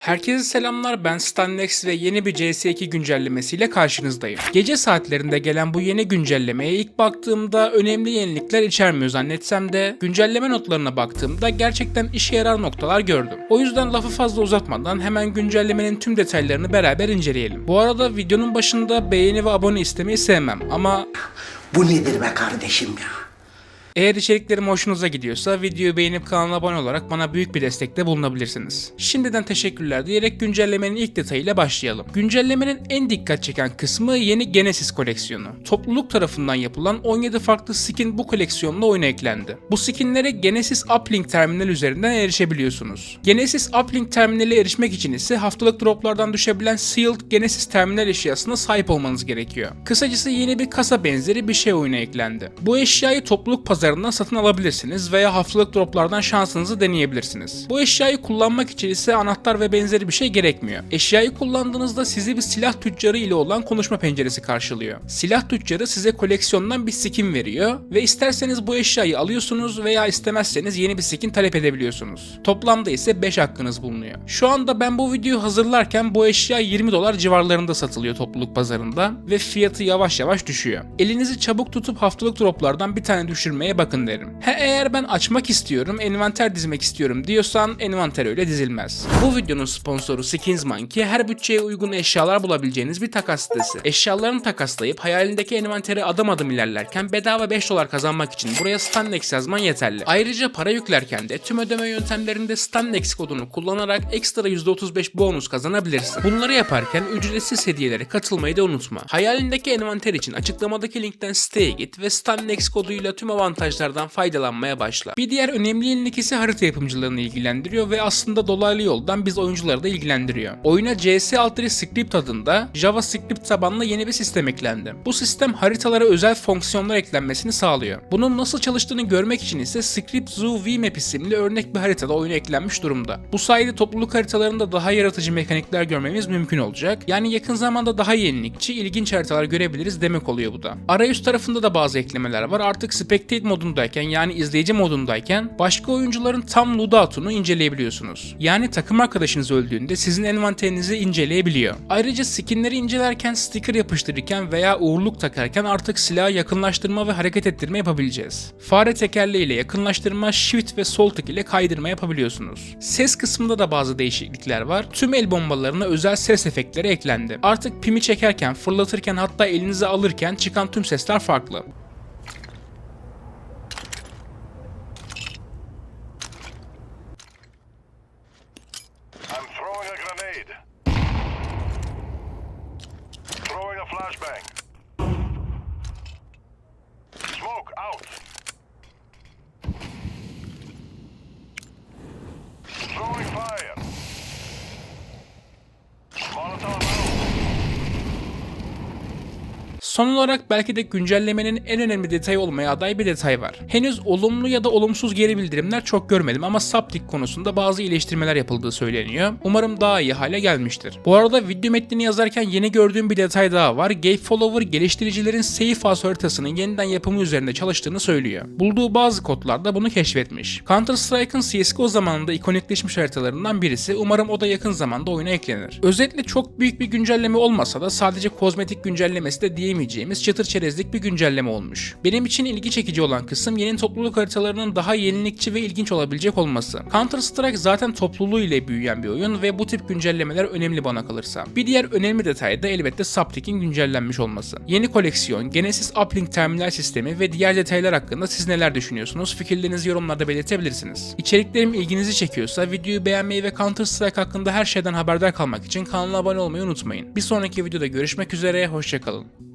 Herkese selamlar ben Stanlex ve yeni bir CS2 güncellemesiyle karşınızdayım. Gece saatlerinde gelen bu yeni güncellemeye ilk baktığımda önemli yenilikler içermiyor zannetsem de güncelleme notlarına baktığımda gerçekten işe yarar noktalar gördüm. O yüzden lafı fazla uzatmadan hemen güncellemenin tüm detaylarını beraber inceleyelim. Bu arada videonun başında beğeni ve abone istemeyi sevmem ama Bu nedir be kardeşim ya? Eğer içeriklerim hoşunuza gidiyorsa videoyu beğenip kanala abone olarak bana büyük bir destekte bulunabilirsiniz. Şimdiden teşekkürler diyerek güncellemenin ilk detayıyla başlayalım. Güncellemenin en dikkat çeken kısmı yeni Genesis koleksiyonu. Topluluk tarafından yapılan 17 farklı skin bu koleksiyonla oyuna eklendi. Bu skinlere Genesis Uplink terminal üzerinden erişebiliyorsunuz. Genesis Uplink terminale erişmek için ise haftalık droplardan düşebilen Sealed Genesis terminal eşyasına sahip olmanız gerekiyor. Kısacası yeni bir kasa benzeri bir şey oyuna eklendi. Bu eşyayı topluluk pazarından satın alabilirsiniz veya haftalık droplardan şansınızı deneyebilirsiniz. Bu eşyayı kullanmak için ise anahtar ve benzeri bir şey gerekmiyor. Eşyayı kullandığınızda sizi bir silah tüccarı ile olan konuşma penceresi karşılıyor. Silah tüccarı size koleksiyondan bir skin veriyor ve isterseniz bu eşyayı alıyorsunuz veya istemezseniz yeni bir skin talep edebiliyorsunuz. Toplamda ise 5 hakkınız bulunuyor. Şu anda ben bu videoyu hazırlarken bu eşya 20 dolar civarlarında satılıyor topluluk pazarında ve fiyatı yavaş yavaş düşüyor. Elinizi çabuk tutup haftalık droplardan bir tane düşürmeye bakın derim. He eğer ben açmak istiyorum, envanter dizmek istiyorum diyorsan envanter öyle dizilmez. Bu videonun sponsoru Skins Monkey her bütçeye uygun eşyalar bulabileceğiniz bir takas sitesi. Eşyalarını takaslayıp hayalindeki envantere adım adım ilerlerken bedava 5 dolar kazanmak için buraya Stanlex yazman yeterli. Ayrıca para yüklerken de tüm ödeme yöntemlerinde Stanlex kodunu kullanarak ekstra %35 bonus kazanabilirsin. Bunları yaparken ücretsiz hediyelere katılmayı da unutma. Hayalindeki envanter için açıklamadaki linkten siteye git ve Stanlex koduyla tüm avantajlardan faydalanmaya başla. Bir diğer önemli yenilik ise harita yapımcılarını ilgilendiriyor ve aslında dolaylı yoldan biz oyuncuları da ilgilendiriyor. Oyuna CS Altri Script adında JavaScript tabanlı yeni bir sistem eklendi. Bu sistem haritalara özel fonksiyonlar eklenmesini sağlıyor. Bunun nasıl çalıştığını görmek için ise Script Zoo VMap isimli örnek bir haritada oyuna eklenmiş durumda. Bu sayede topluluk haritalarında daha yaratıcı mekanikler görmemiz mümkün olacak. Yani yakın zamanda daha yenilikçi, ilginç haritalar görebiliriz demek oluyor bu da. Arayüz tarafında da bazı eklemeler var. Artık Spectate modundayken yani izleyici modundayken başka oyuncuların tam loadout'unu inceleyebiliyorsunuz. Yani takım arkadaşınız öldüğünde sizin envanterinizi inceleyebiliyor. Ayrıca skinleri incelerken, sticker yapıştırırken veya uğurluk takarken artık silahı yakınlaştırma ve hareket ettirme yapabileceğiz. Fare tekerleğiyle yakınlaştırma, shift ve sol tık ile kaydırma yapabiliyorsunuz. Ses kısmında da bazı değişiklikler var. Tüm el bombalarına özel ses efektleri eklendi. Artık pimi çekerken, fırlatırken hatta elinize alırken çıkan tüm sesler farklı. Flashbang. Son olarak belki de güncellemenin en önemli detayı olmaya aday bir detay var. Henüz olumlu ya da olumsuz geri bildirimler çok görmedim ama Saptik konusunda bazı iyileştirmeler yapıldığı söyleniyor. Umarım daha iyi hale gelmiştir. Bu arada video metnini yazarken yeni gördüğüm bir detay daha var. Gabe Follower geliştiricilerin Safe House haritasının yeniden yapımı üzerinde çalıştığını söylüyor. Bulduğu bazı kodlarda bunu keşfetmiş. Counter Strike'ın CSGO zamanında ikonikleşmiş haritalarından birisi. Umarım o da yakın zamanda oyuna eklenir. Özetle çok büyük bir güncelleme olmasa da sadece kozmetik güncellemesi de diyemeyeceğimiz çıtır çerezlik bir güncelleme olmuş. Benim için ilgi çekici olan kısım yeni topluluk haritalarının daha yenilikçi ve ilginç olabilecek olması. Counter Strike zaten topluluğu ile büyüyen bir oyun ve bu tip güncellemeler önemli bana kalırsa. Bir diğer önemli detay da elbette Subtick'in güncellenmiş olması. Yeni koleksiyon, Genesis Uplink terminal sistemi ve diğer detaylar hakkında siz neler düşünüyorsunuz? Fikirlerinizi yorumlarda belirtebilirsiniz. İçeriklerim ilginizi çekiyorsa videoyu beğenmeyi ve Counter Strike hakkında her şeyden haberdar kalmak için kanala abone olmayı unutmayın. Bir sonraki videoda görüşmek üzere, hoşçakalın.